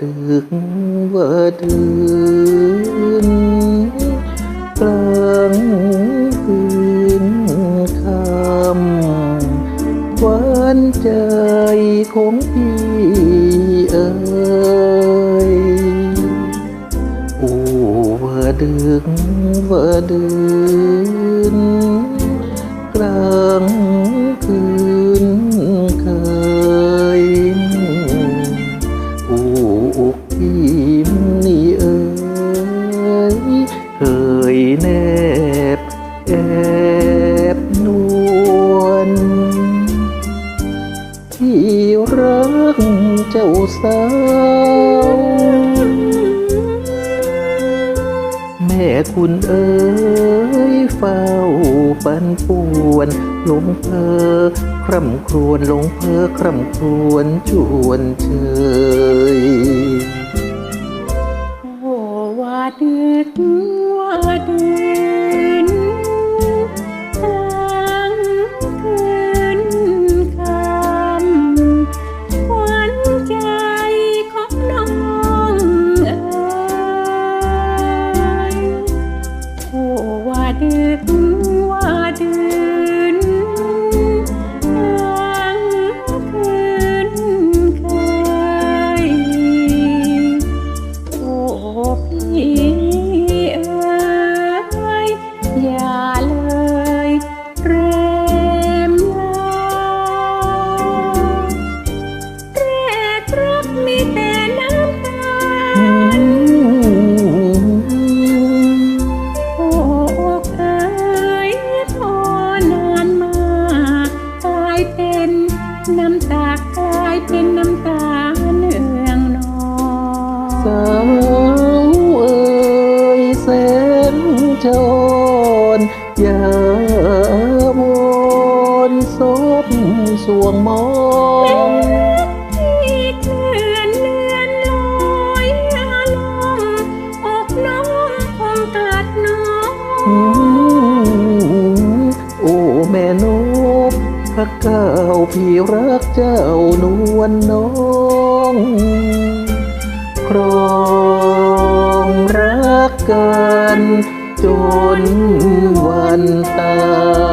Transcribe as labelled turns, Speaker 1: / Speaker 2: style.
Speaker 1: ดึกว่าดืนกลางคืนคำหวานใจของพี่เอ่ยโอ้ว่าดึกว่าดืนกลาง นี่เอ๋ยเคยแนบแอบนวลที่รักเจ้าสาวแม่คุณเอ๋ยเฝ้าปันป่วนหลงเพอคร่ำครวญหลงเพอคร่ำครวญชวนเชย
Speaker 2: ว่ มีแต่น้ำตาโอ้อกเอ๋ยทอนานมากลายเป็นน้ำตากลายเป็นน้ำตาเนืองนอง
Speaker 1: สาวเอ่ยแสนชนอย่าวนศพสวงมอง โอ้แม่นกพระเก้าพี่รักเจ้านวลน้องครองรักกันจนวันตาย